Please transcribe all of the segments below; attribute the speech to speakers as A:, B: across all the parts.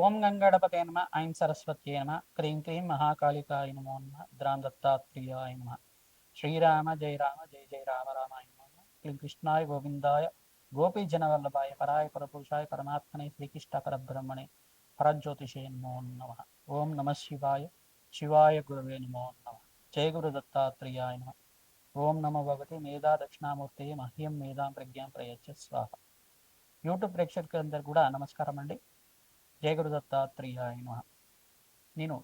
A: ఓం గంగాడపతే నమ ఐం సరస్వత్యే నమ క్రీం క్రీం మహాకాళికాయ నమో నమ ద్రాం దత్తాత్రియాయ నమ. శ్రీరామ జయ రామ జయ జయ రామ రామాయ నమ క్లీం కృష్ణాయ గోవిందాయ గోపీ జనవల్లభాయ పరాయ పరపురుషాయ పరమాత్మనే శ్రీకృష్ణ పరబ్రహ్మణే పరజ్యోతిషే నమో నమ. ఓం నమ శివాయ శివాయ గురవే నమో నమ. జయ గురు దత్తాత్రేయాయ నమ. ఓం నమ భగవతి మేధా దక్షిణామూర్తి మహ్యం మేధాం ప్రజ్ఞాం ప్రయచ్చ స్వాహ. యూట్యూబ్ ప్రేక్షకులందరూ కూడా నమస్కారం అండి జయ గురు దత్తాత్రేయాయ నమ. నేను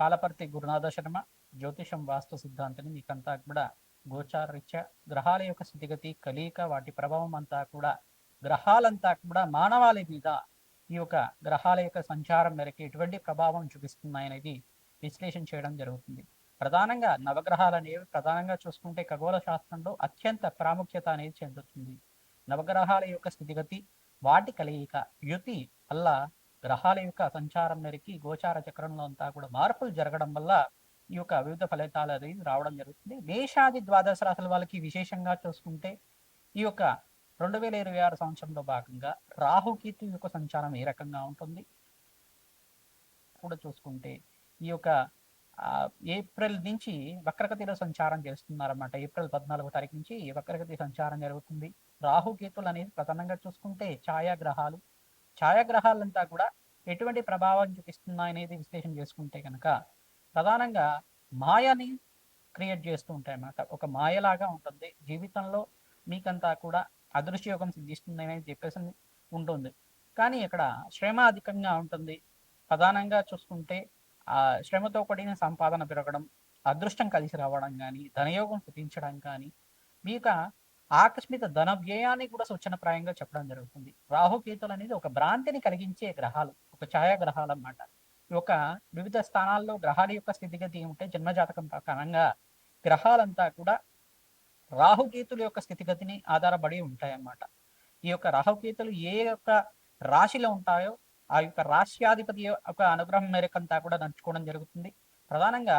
A: పాలపర్తి గురునాథ శర్మ జ్యోతిషం వాస్తు సిద్ధాంతిని మీకంతా కూడా గోచారరీత్యా గ్రహాల యొక్క స్థితిగతి కలియక వాటి ప్రభావం అంతా కూడా గ్రహాలంతా కూడా మానవాళి మీద ఈ యొక్క గ్రహాల యొక్క సంచారం మేరకు ఎటువంటి ప్రభావం చూపిస్తున్నాయనేది విశ్లేషణ చేయడం జరుగుతుంది. ప్రధానంగా నవగ్రహాలు అనేవి ప్రధానంగా చూసుకుంటే ఖగోళ శాస్త్రంలో అత్యంత ప్రాముఖ్యత అనేది చెందుతుంది. నవగ్రహాల యొక్క స్థితిగతి వాటి కలయిక యుతి అల్లా గ్రహాల యొక్క సంచారం మేరకి గోచార చక్రంలో అంతా కూడా మార్పులు జరగడం వల్ల ఈ యొక్క వివిధ ఫలితాలు అనేది రావడం జరుగుతుంది. మేషాది ద్వాదశ రాశుల వాళ్ళకి విశేషంగా చూసుకుంటే ఈ యొక్క రెండు వేల ఇరవై ఆరు సంవత్సరంలో భాగంగా రాహుకేతు యొక్క సంచారం ఏ రకంగా ఉంటుంది? కూడా చూసుకుంటే ఈ యొక్క ఏప్రిల్ నుంచి వక్రగతిలో సంచారం చేస్తున్నారన్నమాట. ఏప్రిల్ పద్నాలుగో తారీఖు నుంచి వక్రగతి సంచారం జరుగుతుంది. రాహుకేతులు అనేది ప్రధానంగా చూసుకుంటే ఛాయాగ్రహాలు ఛాయాగ్రహాలంతా కూడా ఎటువంటి ప్రభావం చూపిస్తున్నాయనేది విశ్లేషణ చేసుకుంటే కనుక ప్రధానంగా మాయని క్రియేట్ చేస్తూ ఉంటాయి అన్నమాట. ఒక మాయలాగా ఉంటుంది. జీవితంలో మీకంతా కూడా అదృశ్యయోగం సిద్ధిస్తుంది అనేది చెప్పేసి ఉంటుంది. కానీ ఇక్కడ శ్రమ అధికంగా ఉంటుంది. ప్రధానంగా చూసుకుంటే ఆ శ్రమతో కూడిన సంపాదన పెరగడం అదృష్టం కలిసి రావడం కానీ ధనయోగం సిద్ధించడం కానీ మీక ఆకస్మిక ధన వ్యయాన్ని కూడా సూచనప్రాయంగా చెప్పడం జరుగుతుంది. రాహుకేతులు అనేది ఒక భ్రాంతిని కలిగించే గ్రహాలు ఒక ఛాయాగ్రహాలు అన్నమాట ఒక వివిధ స్థానాల్లో గ్రహాల యొక్క స్థితిగతి ఉంటే జన్మజాతకం ప్రకారంగా గ్రహాలంతా కూడా రాహుకేతుల యొక్క స్థితిగతిని ఆధారపడి ఉంటాయన్నమాట. ఈ యొక్క రాహుకేతులు ఏ యొక్క రాశిలో ఉంటాయో ఆ యొక్క రాశ్యాధిపతి యొక్క అనుగ్రహం మేరకంతా కూడా నడుచుకోవడం జరుగుతుంది. ప్రధానంగా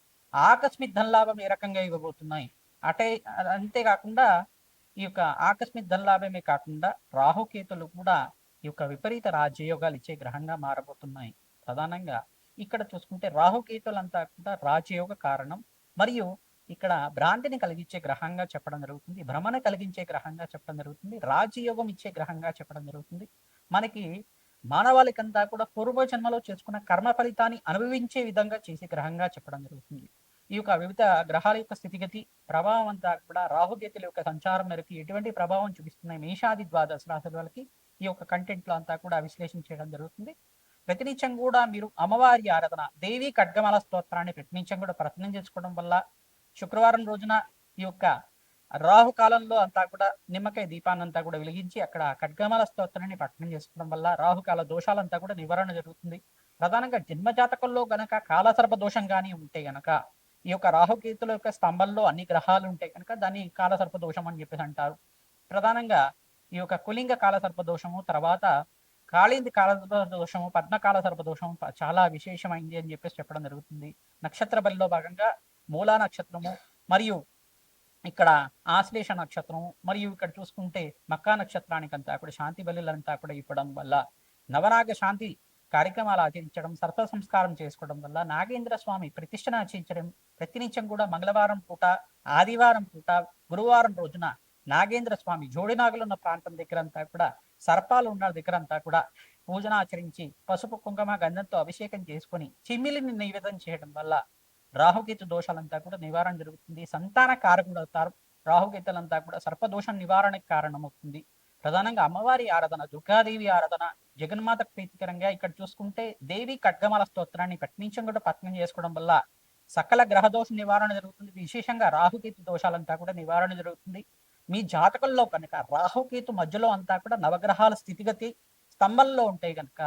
A: ఆకస్మిక ధనలాభం ఏ రకంగా ఇవ్వబోతున్నాయి? అటే అంతేకాకుండా ఈ యొక్క ఆకస్మిక ధనలాభమే కాకుండా రాహుకేతులు కూడా ఈ యొక్క విపరీత రాజయోగాలు ఇచ్చే గ్రహంగా మారబోతున్నాయి. ప్రధానంగా ఇక్కడ చూసుకుంటే రాహుకేతులంతా కూడా రాజయోగ కారణం. మరియు ఇక్కడ భ్రాంతిని కలిగించే గ్రహంగా చెప్పడం జరుగుతుంది. భ్రమణ కలిగించే గ్రహంగా చెప్పడం జరుగుతుంది. రాజయోగం ఇచ్చే గ్రహంగా చెప్పడం జరుగుతుంది. మనకి మానవాళికంతా కూడా పూర్వ జన్మలో చేసుకున్న కర్మ ఫలితాన్ని అనుభవించే విధంగా చేసే గ్రహంగా చెప్పడం జరుగుతుంది. ఈ యొక్క వివిధ గ్రహాల యొక్క స్థితిగతి ప్రభావం అంతా కూడా రాహుగేతుల యొక్క సంచారం మేరకు ఎటువంటి ప్రభావం చూపిస్తున్నాయి? మేషాది ద్వాదశ రాశుల వాళ్ళకి ఈ యొక్క కంటెంట్లో అంతా కూడా విశ్లేషణ చేయడం జరుగుతుంది. ప్రతినిత్యం కూడా మీరు అమ్మవారి ఆరాధన దేవి ఖడ్గమాల స్తోత్రాన్ని ప్రతినిత్యం కూడా ప్రయత్నం చేసుకోవడం వల్ల శుక్రవారం రోజున ఈ యొక్క రాహు కాలంలో అంతా కూడా నిమ్మకాయ దీపాన్ని అంతా కూడా వెలిగించి అక్కడ ఖడ్గమాల స్తోత్రాన్ని పఠనం చేసుకోవడం వల్ల రాహుకాల దోషాలంతా కూడా నివారణ జరుగుతుంది. ప్రధానంగా జన్మజాతకంలో గనక కాలసర్ప దోషం కానీ ఉంటే గనక ఈ యొక్క రాహుకేతుల యొక్క స్తంభంలో అన్ని గ్రహాలు ఉంటాయి కనుక దాన్ని కాలసర్ప దోషం అని చెప్పేసి అంటారు. ప్రధానంగా ఈ యొక్క కులింగ కాలసర్ప దోషము తర్వాత కాళింది కాలసర్ప దోషము పద్మకాల సర్ప దోషము చాలా విశేషమైంది అని చెప్పేసి చెప్పడం జరుగుతుంది. నక్షత్ర బలిలో భాగంగా మూలా నక్షత్రము మరియు ఇక్కడ ఆశ్లేష నక్షత్రము మరియు ఇక్కడ చూసుకుంటే మక్కా నక్షత్రానికంతా కూడా శాంతి బలిలంతా కూడా ఇవ్వడం వల్ల నవనాగ శాంతి కార్యక్రమాలు ఆచరించడం సర్ప సంస్కారం చేసుకోవడం వల్ల నాగేంద్ర స్వామి ప్రతిష్టను ఆచరించడం ప్రతినిత్యం కూడా మంగళవారం పూట ఆదివారం పూట గురువారం రోజున నాగేంద్ర స్వామి జోడినాగులు ఉన్న ప్రాంతం దగ్గర అంతా కూడా సర్పాలు ఉన్న దగ్గర అంతా కూడా పూజన ఆచరించి పసుపు కుంకుమ గంధంతో అభిషేకం చేసుకొని చిమ్మిలిని నివేదన చేయడం వల్ల రాహుకేతు దోషాలంతా కూడా నివారణ జరుగుతుంది. సంతాన కారకుడు అవుతారు. రాహుకేతులంతా కూడా సర్పదోషం నివారణకు కారణమవుతుంది. ప్రధానంగా అమ్మవారి ఆరాధన దుర్గాదేవి ఆరాధన జగన్మాత ప్రీతికరంగా ఇక్కడ చూసుకుంటే దేవి ఖడ్గమాల స్తోత్రాన్ని పట్నించం కూడా పత్నం చేసుకోవడం వల్ల సకల గ్రహ దోష నివారణ జరుగుతుంది. విశేషంగా రాహుకేతు దోషాలంతా కూడా నివారణ జరుగుతుంది. మీ జాతకంలో కనుక రాహుకేతు మధ్యలో అంతా కూడా నవగ్రహాల స్థితిగతి స్తంభంలో ఉంటాయి కనుక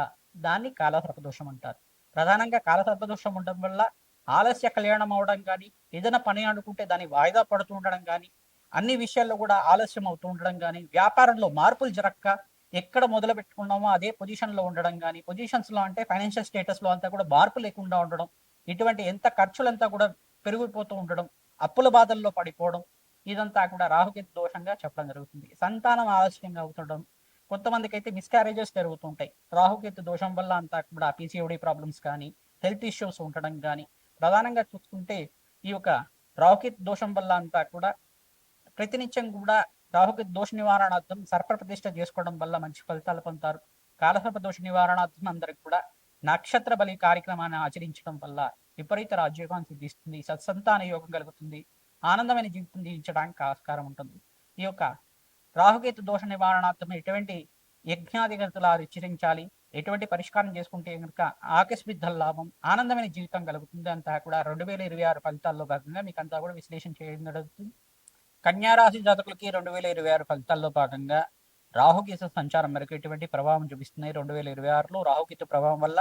A: దాన్ని కాలసర్పదోషం అంటారు. ప్రధానంగా కాలసర్పదోషం ఉండడం వల్ల ఆలస్య కళ్యాణం అవడం కానీ ఏదైనా పని అనుకుంటే దాన్ని వాయిదా పడుతూ ఉండడం కానీ అన్ని విషయాల్లో కూడా ఆలస్యం అవుతూ ఉండడం కానీ వ్యాపారంలో మార్పులు జరగక ఎక్కడ మొదలు పెట్టుకున్నామో అదే పొజిషన్లో ఉండడం కానీ పొజిషన్స్లో అంటే ఫైనాన్షియల్ స్టేటస్లో అంతా కూడా మార్పు లేకుండా ఉండడం ఇటువంటి ఎంత ఖర్చులంతా కూడా పెరిగిపోతూ ఉండడం అప్పుల బాధల్లో పడిపోవడం ఇదంతా కూడా రాహుకేతు దోషంగా చెప్పడం జరుగుతుంది. సంతానం ఆలస్యంగా అవుతుండడం కొంతమందికి అయితే మిస్క్యారేజెస్ జరుగుతుంటాయి రాహుకేతు దోషం వల్ల అంతా కూడా పీసీఓడి ప్రాబ్లమ్స్ కానీ హెల్త్ ఇష్యూస్ ఉండడం కానీ ప్రధానంగా చూసుకుంటే ఈ యొక్క రాహుకేతు దోషం వల్ల అంతా కూడా ప్రతినిత్యం కూడా రాహుకేతు దోష నివారణార్థం సర్ప ప్రతిష్ట చేసుకోవడం వల్ల మంచి ఫలితాలు పొందుతారు. కాలసర్ప దోష నివారణార్థం అందరికి కూడా నక్షత్ర బలి కార్యక్రమాన్ని ఆచరించడం వల్ల విపరీత రాజ్యోగం సిద్ధిస్తుంది. సత్సంతాన యోగం కలుగుతుంది. ఆనందమైన జీవితం జీవించడానికి ఆస్కారం ఉంటుంది. ఈ యొక్క రాహుకేతు దోష నివారణార్థం ఎటువంటి యజ్ఞాధిగతులు ఆచరించాలి? ఎటువంటి పరిష్కారం చేసుకుంటే కనుక ఆకస్మిక లాభం ఆనందమైన జీవితం కలుగుతుంది అంతా కూడా రెండు వేల ఇరవై ఆరు ఫలితాల్లో భాగంగా మీకు అంతా కూడా విశ్లేషణ చేయడం జరుగుతుంది. కన్యారాశి జాతకులకి రెండు వేల ఇరవై ఆరు ఫలితాల్లో భాగంగా రాహుకేతు సంచారం మేరకు ఎటువంటి ప్రభావం చూపిస్తున్నాయి? రెండు వేల ఇరవై ఆరులో రాహుకేతు ప్రభావం వల్ల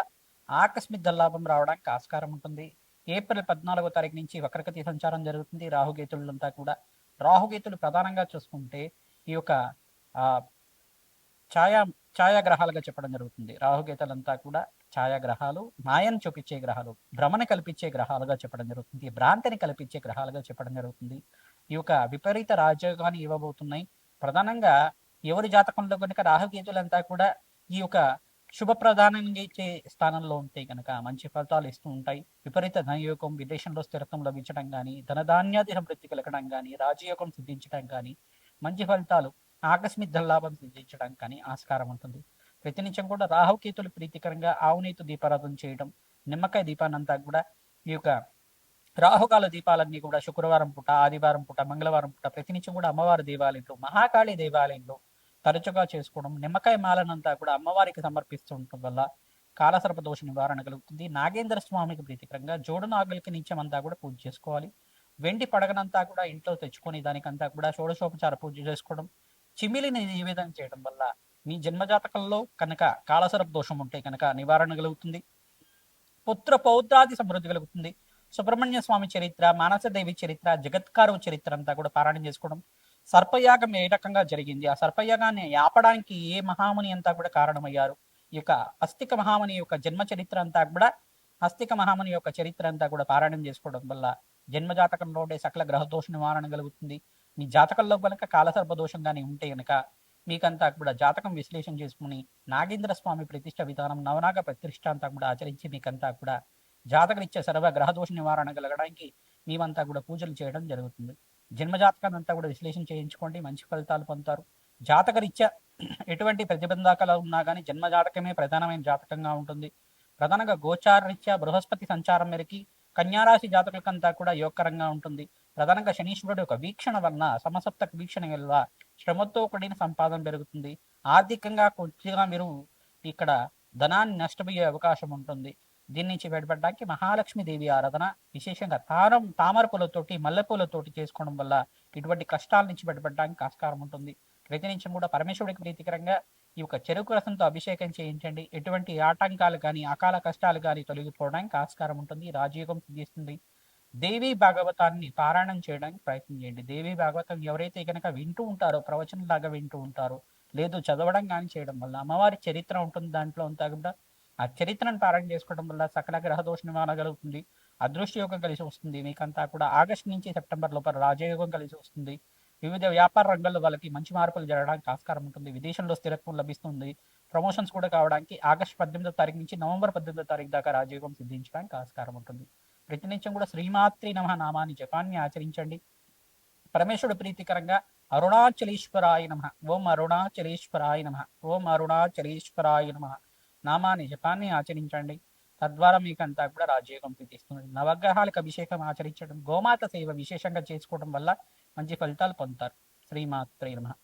A: ఆకస్మిక లాభం రావడానికి ఆస్కారం ఉంటుంది. ఏప్రిల్ పద్నాలుగో తారీఖు నుంచి వక్రగతి సంచారం జరుగుతుంది. రాహుకేతులంతా కూడా రాహుకేతులు ప్రధానంగా చూసుకుంటే ఈ యొక్క ఛాయా ఛాయాగ్రహాలుగా చెప్పడం జరుగుతుంది. రాహుకేతులంతా కూడా ఛాయాగ్రహాలు మాయను చూపించే గ్రహాలు భ్రమణ కల్పించే గ్రహాలుగా చెప్పడం జరుగుతుంది. భ్రాంతిని కల్పించే గ్రహాలుగా చెప్పడం జరుగుతుంది. ఈ యొక్క విపరీత రాజయోగాన్ని ఇవ్వబోతున్నాయి. ప్రధానంగా ఎవరి జాతకంలో కనుక రాహుకేతులంతా కూడా ఈ యొక్క శుభప్రధానంగా ఇచ్చే స్థానంలో ఉంటే కనుక మంచి ఫలితాలు ఇస్తూ ఉంటాయి. విపరీత ధనయోగం విదేశంలో స్థిరత్వం లభించడం కానీ ధనధాన్యాది సమృద్ధి కలగడం కానీ రాజయోగం సిద్ధించడం కానీ మంచి ఫలితాలు ఆకస్మిక ధనలాభం సిద్ధించడం కానీ ఆస్కారం ఉంటుంది. ప్రతినిత్యం కూడా రాహుకేతులు ప్రీతికరంగా ఆవునీతు దీపారాధన చేయడం నిమ్మకాయ దీపాన్నంతా కూడా ఈ యొక్క రాహుకాల దీపాలన్నీ కూడా శుక్రవారం పూట ఆదివారం పూట మంగళవారం పూట ప్రతినిత్యం కూడా అమ్మవారి దేవాలయంలో మహాకాళి దేవాలయంలో తరచుగా చేసుకోవడం నిమ్మకాయ మాలనంతా కూడా అమ్మవారికి సమర్పిస్తుండటం వల్ల కాలసర్ప దోష నివారణ కలుగుతుంది. నాగేంద్ర స్వామికి ప్రీతికరంగా జోడు నాగులకి నిత్యమంతా కూడా పూజ చేసుకోవాలి. వెండి పడగనంతా కూడా ఇంట్లో తెచ్చుకొని దానికంతా కూడా షోడశోపచార పూజ చేసుకోవడం చిమిలిని నివేదన చేయడం వల్ల మీ జన్మజాతకంలో కనుక కాలసర్ప దోషం ఉంటే కనుక నివారణ కలుగుతుంది. పుత్ర పౌత్రాది సమృద్ధి కలుగుతుంది. సుబ్రహ్మణ్య స్వామి చరిత్ర మానసదేవి చరిత్ర జగత్కారు చరిత్ర అంతా కూడా పారాయణం చేసుకోవడం సర్పయాగం ఏ రకంగా జరిగింది? ఆ సర్పయాగాన్ని ఆపడానికి ఏ మహాముని అంతా కూడా కారణమయ్యారు? ఈ యొక్క అస్తిక మహాముని యొక్క జన్మ చరిత్ర అంతా కూడా అస్తిక మహాముని యొక్క చరిత్ర అంతా కూడా పారాయణం చేసుకోవడం వల్ల జన్మజాతకంలో ఉండే సకల గ్రహదోష నివారణ కలుగుతుంది. మీ జాతకంలో కనుక కాలసర్ప దోషం కానీ ఉంటే కనుక మీకంతా కూడా జాతకం విశ్లేషణ చేసుకుని నాగేంద్ర స్వామి ప్రతిష్ట విధానం నవనాగ ప్రతిష్ట అంతా కూడా ఆచరించి మీకంతా కూడా జాతకనిచ్చే సర్వ గ్రహదోష నివారణ కలగడానికి మేమంతా కూడా పూజలు చేయడం జరుగుతుంది. జన్మజాతకాన్ని అంతా కూడా విశ్లేషణ చేయించుకోండి మంచి ఫలితాలు పొందుతారు. జాతకరీత్యా ఎటువంటి ప్రతిబంధకాలు ఉన్నా కానీ జన్మ జాతకమే ప్రధానమైన జాతకంగా ఉంటుంది. ప్రధానంగా గోచారరీత్యా బృహస్పతి సంచారం మేరకి కన్యారాశి జాతకులకంతా కూడా యోగకరంగా ఉంటుంది. ప్రధానంగా శనీశ్వరుడు యొక్క వీక్షణ వలన సమసప్తక వీక్షణ వల్ల శ్రమతో కూడిన సంపాదన పెరుగుతుంది. ఆర్థికంగా కొద్దిగా మీరు ఇక్కడ ధనాన్ని నష్టపోయే అవకాశం ఉంటుంది. దీని నుంచి బయటపడడానికి మహాలక్ష్మి దేవి ఆరాధన విశేషంగా తారం తామర పూలతోటి మల్లెపూలతోటి చేసుకోవడం వల్ల ఇటువంటి కష్టాల నుంచి బయటపడడానికి ఆస్కారం ఉంటుంది. ప్రతినిత్యం కూడా పరమేశ్వరుడికి ప్రీతికరంగా ఈ యొక్క చెరుకు రసంతో అభిషేకం చేయించండి. ఎటువంటి ఆటంకాలు కానీ అకాల కష్టాలు కానీ తొలగిపోవడానికి ఆస్కారం ఉంటుంది. రాజయోగం సిద్ధిస్తుంది. దేవి భాగవతాన్ని పారాయణం చేయడానికి ప్రయత్నం చేయండి. దేవి భాగవతం ఎవరైతే కనుక వింటూ ఉంటారో ప్రవచనం లాగా వింటూ ఉంటారో లేదు చదవడం కానీ చేయడం వల్ల అమ్మవారి చరిత్ర ఉంటుంది దాంట్లో అంతా కూడా. ఆ చరిత్రను పారాయణ చేసుకోవడం వల్ల సకల గ్రహ దోష నివారణ కలుగుతుంది. అదృష్ట యోగం కలిసి వస్తుంది. మీకంతా కూడా ఆగస్టు నుంచి సెప్టెంబర్ లోపల రాజయోగం కలిసి వస్తుంది. వివిధ వ్యాపార రంగాల్లో వాళ్ళకి మంచి మార్పులు జరగడానికి ఆస్కారం ఉంటుంది. విదేశంలో స్థిరత్వం లభిస్తుంది. ప్రమోషన్స్ కూడా కావడానికి ఆగస్టు పద్దెనిమిదో తారీఖు నుంచి నవంబర్ పద్దెనిమిదో తారీఖు దాకా రాజయోగం సిద్ధించడానికి ఆస్కారం ఉంటుంది. ప్రతినిత్యం కూడా శ్రీమాత్రి నమ నామాన్ని జపాన్ని ఆచరించండి. పరమేశ్వరుడు ప్రీతికరంగా అరుణాచలేశ్వరాయ నమ. ఓం అరుణాచలేశ్వరాయ నమ. ఓం అరుణాచలేశ్వరాయ నమ. నామాని జపాన్ని ఆచరించండి. తద్వారా మీకు అంతా కూడా రాజయోగం ప్రీతిస్తుంది. నవగ్రహాలకు అభిషేకం ఆచరించడం గోమాత సేవ విశేషంగా చేసుకోవడం వల్ల మంచి ఫలితాలు పొందుతారు. శ్రీమాత్రే నమ.